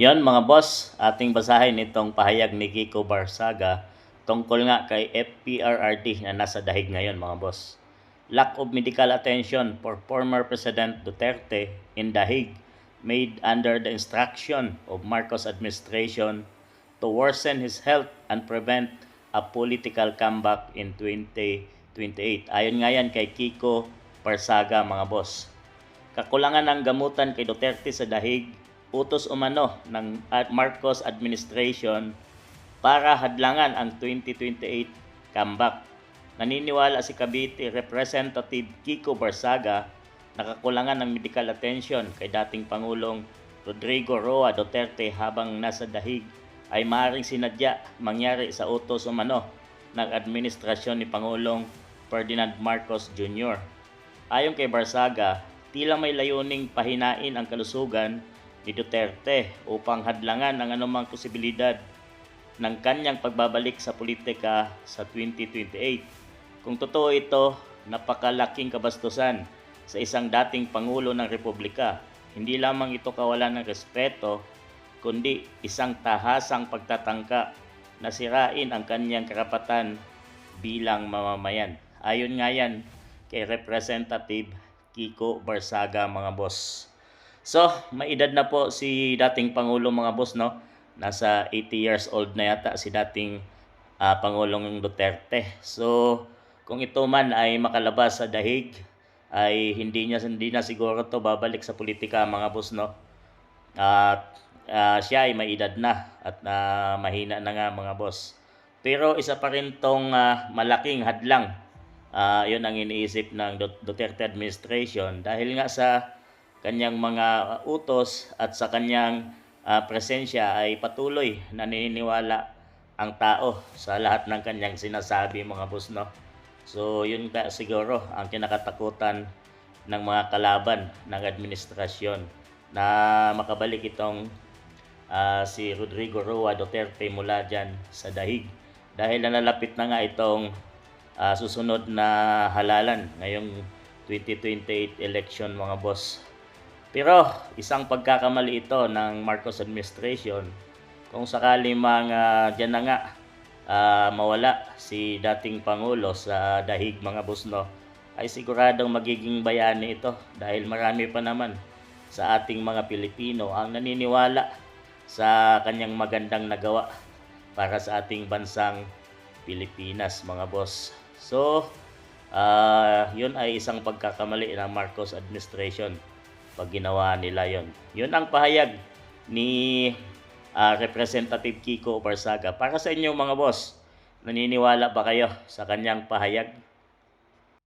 Yon mga boss, ating basahin itong pahayag ni Kiko Barsaga tungkol nga kay FPRRD na nasa dahig ngayon mga boss. Lack of medical attention for former President Duterte in Dahig made under the instruction of Marcos administration to worsen his health and prevent a political comeback in 2028. Ayon nga yan kay Kiko Barsaga mga boss. Kakulangan ng gamutan kay Duterte sa dahig, utos umano ng Marcos administration para hadlangan ang 2028 comeback. Naniniwala si Cavite Representative Kiko Barsaga na kakulangan ng medical attention kay dating Pangulong Rodrigo Roa Duterte habang nasa dahig ay maaaring sinadya mangyari sa utos umano ng administrasyon ni Pangulong Ferdinand Marcos Jr. Ayon kay Barsaga, tila may layuning pahinain ang kalusugan ni Duterte upang hadlangan ang anumang posibilidad ng kanyang pagbabalik sa politika sa 2028. Kung totoo ito, napakalaking kabastusan sa isang dating Pangulo ng Republika. Hindi lamang ito kawalan ng respeto, kundi isang tahasang pagtatangka na sirain ang kanyang karapatan bilang mamamayan. Ayon nga yan kay Representative Kiko Barsaga mga boss. So, may edad na po si dating Pangulo mga boss, no? Nasa 80 years old na yata si dating ah, Pangulong Duterte. So, kung ito man ay makalabas sa dahig, ay hindi niya hindi na siguro to babalik sa politika mga boss, no? At ah, siya ay may edad na at ah, mahina na nga mga boss. Pero isa pa rin tong ah, malaking hadlang. Ah, 'yun ang iniisip ng Dut- Duterte administration dahil nga sa kanyang mga utos at sa kanyang ah, presensya ay patuloy naniniwala ang tao sa lahat ng kanyang sinasabi mga boss no. So yun ka siguro ang kinakatakutan ng mga kalaban ng administrasyon na makabalik itong ah, si Rodrigo Roa Duterte mula dyan sa dahig dahil nalalapit na nga itong ah, susunod na halalan ngayong 2028 election mga boss. Pero isang pagkakamali ito ng Marcos administration kung sakali mga dyan na nga ah, mawala si dating Pangulo sa dahig mga boss no ay siguradong magiging bayani ito dahil marami pa naman sa ating mga Pilipino ang naniniwala sa kanyang magandang nagawa para sa ating bansang Pilipinas mga boss. So, ah yun ay isang pagkakamali ng Marcos administration pag ginawa nila yon. Yun ang pahayag ni ah, Representative Kiko Barsaga. Para sa inyo mga boss, naniniwala ba kayo sa kanyang pahayag?